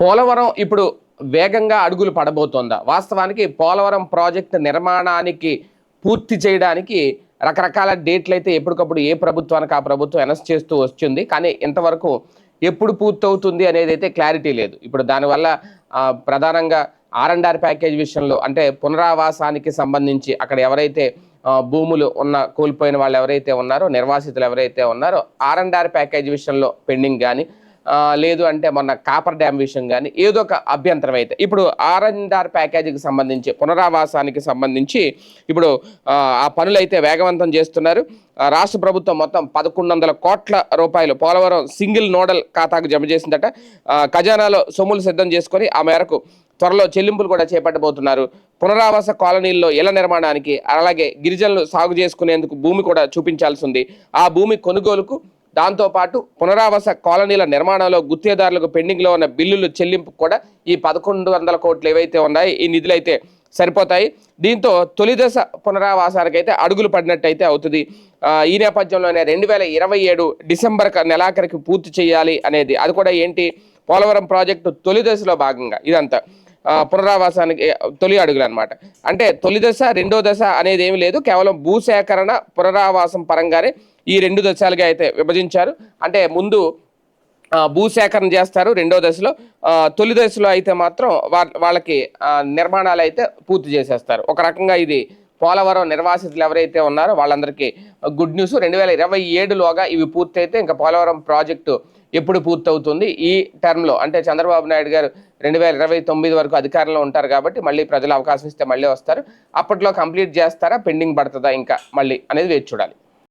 పోలవరం ఇప్పుడు వేగంగా అడుగులు పడబోతోందా? వాస్తవానికి పోలవరం ప్రాజెక్టు నిర్మాణానికి పూర్తి చేయడానికి రకరకాల డేట్లు అయితే ఎప్పటికప్పుడు ఏ ప్రభుత్వానికి ఆ ప్రభుత్వం అనౌన్స్ చేస్తూ వచ్చింది కానీ ఇంతవరకు ఎప్పుడు పూర్తవుతుంది అనేది అయితే క్లారిటీ లేదు. ఇప్పుడు దానివల్ల ప్రధానంగా ఆర్ అండ్ ఆర్ ప్యాకేజ్ విషయంలో అంటే పునరావాసానికి సంబంధించి అక్కడ ఎవరైతే భూములు ఉన్న కోల్పోయిన వాళ్ళు ఎవరైతే ఉన్నారో నిర్వాసితులు ఎవరైతే ఉన్నారో ఆర్ అండ్ ఆర్ ప్యాకేజ్ విషయంలో పెండింగ్ కానీ లేదు అంటే మొన్న కాపర్ డ్యామ్ విషయం కానీ ఏదో ఒక అభ్యంతరం అయితే. ఇప్పుడు ఆర్ఎన్ఆర్ ఆర్ ప్యాకేజీకి సంబంధించి పునరావాసానికి సంబంధించి ఇప్పుడు ఆ, పనులు అయితే వేగవంతం చేస్తున్నారు. రాష్ట్ర ప్రభుత్వం మొత్తం పదకొండు వందల కోట్ల రూపాయలు పోలవరం సింగిల్ నోడల్ ఖాతాకు జమ చేసిందట. ఖజానాలో సొమ్ములు సిద్ధం చేసుకొని ఆ మేరకు త్వరలో చెల్లింపులు కూడా చేపట్టబోతున్నారు. పునరావాస కాలనీల్లో ఇళ్ళ నిర్మాణానికి అలాగే గిరిజనులు సాగు చేసుకునేందుకు భూమి కూడా చూపించాల్సి ఉంది. ఆ భూమి కొనుగోలుకు దాంతోపాటు పునరావాస కాలనీల నిర్మాణంలో గుత్తేదారులకు పెండింగ్లో ఉన్న బిల్లులు చెల్లింపు కూడా ఈ పదకొండు వందల కోట్లు ఏవైతే ఉన్నాయో ఈ నిధులు అయితే సరిపోతాయి. దీంతో తొలిదశ పునరావాసానికి అయితే అడుగులు పడినట్టయితే అవుతుంది. ఈ నేపథ్యంలోనే రెండు వేల ఇరవై ఏడు డిసెంబర్ నెలాఖరికి పూర్తి చేయాలి అనేది అది కూడా ఏంటి? పోలవరం ప్రాజెక్టు తొలి దశలో భాగంగా ఇదంతా. పునరావాసానికి తొలి అడుగులు అనమాట అంటే తొలి దశ రెండో దశ అనేది ఏమి లేదు. కేవలం భూసేకరణ పునరావాసం పరంగానే ఈ రెండు దశలుగా అయితే విభజించారు. అంటే ముందు భూసేకరణ చేస్తారు రెండో దశలో. తొలి దశలో అయితే మాత్రం వా- వాళ్ళకి నిర్మాణాలు అయితే పూర్తి చేసేస్తారు. ఒక రకంగా ఇది పోలవరం నిర్వాసితులు ఎవరైతే ఉన్నారో వాళ్ళందరికీ గుడ్ న్యూస్. రెండు వేల ఇరవై ఏడులోగా ఇవి పూర్తయితే ఇంకా పోలవరం ప్రాజెక్టు ఎప్పుడు పూర్తవుతుంది. ఈ టర్మ్లో అంటే చంద్రబాబు నాయుడు గారు రెండు వేల ఇరవై తొమ్మిది వరకు అధికారంలో ఉంటారు కాబట్టి మళ్ళీ ప్రజలు అవకాశం ఇస్తే మళ్ళీ వస్తారు. అప్పట్లో కంప్లీట్ చేస్తారా? పెండింగ్ పడుతుందా ఇంకా మళ్ళీ అనేది వేచి చూడాలి.